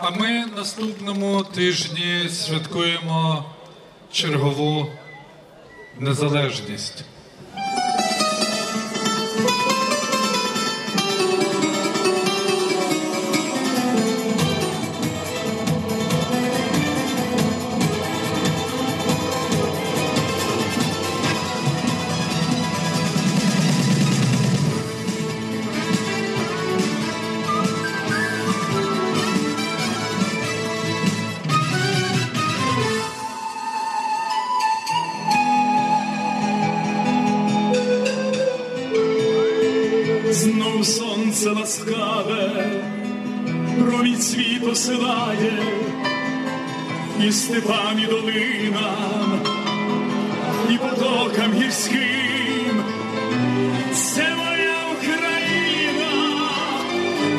А ми наступному тижні святкуємо чергову незалежність. Сонце ласкаве, промінь світ посилає, і степам, і долинам, і потокам гірським. Це моя Україна,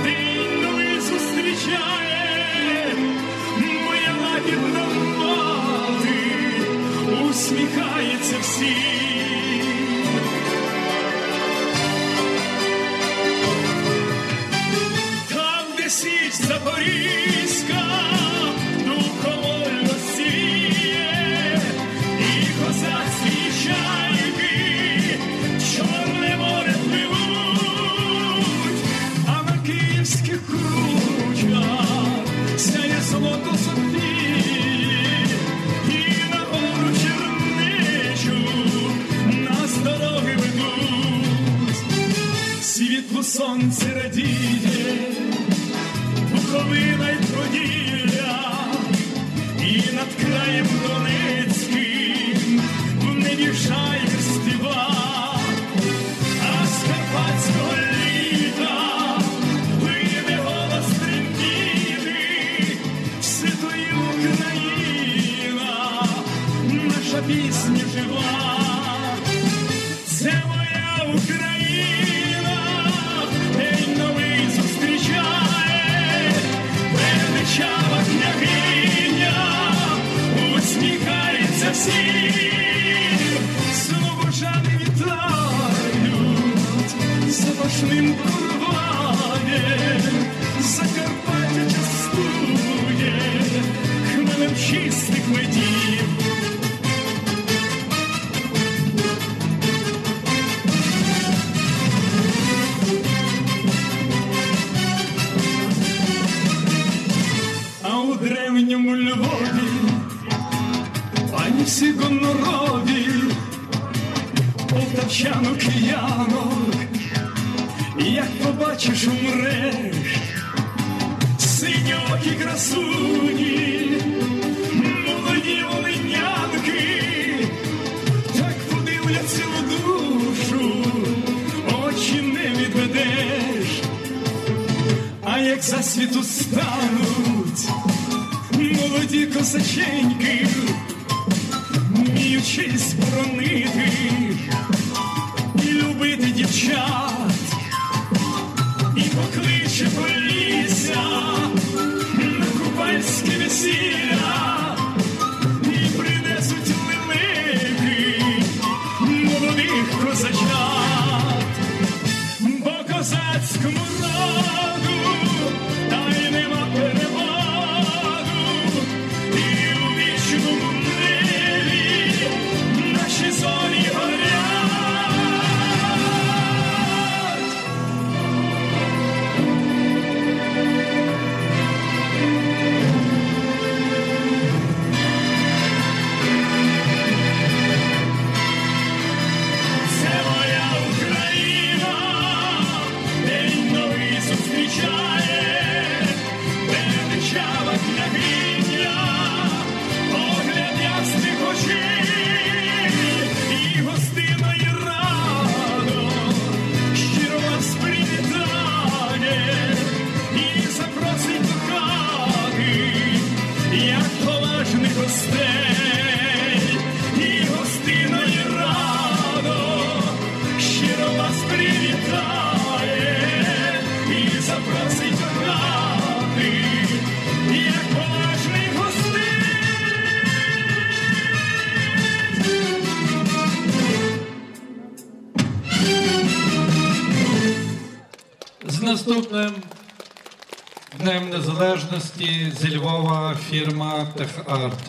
день новий зустрічає, моя лагідна мати усміхається всім. Світло сонце радіє, Буковина й Поділля, і над краєм Донецьким в небі шайка співа, а з карпатського літа вийде голос тремтіти, святої Україна, наша пісня жива. запашним курванем, Закарпаття частує, хмелем чистих медів. А у древньому Львові пані всі гонорові, полтавчанок киянок, побачиш, умреш, синьокі красуні, молоді волинянки, так подивляться в душу, очі не відведеш. А як засвіту стануть молоді косаченьки, вміючись боронити наступним днем Незалежності зі Львова фірма Техарт.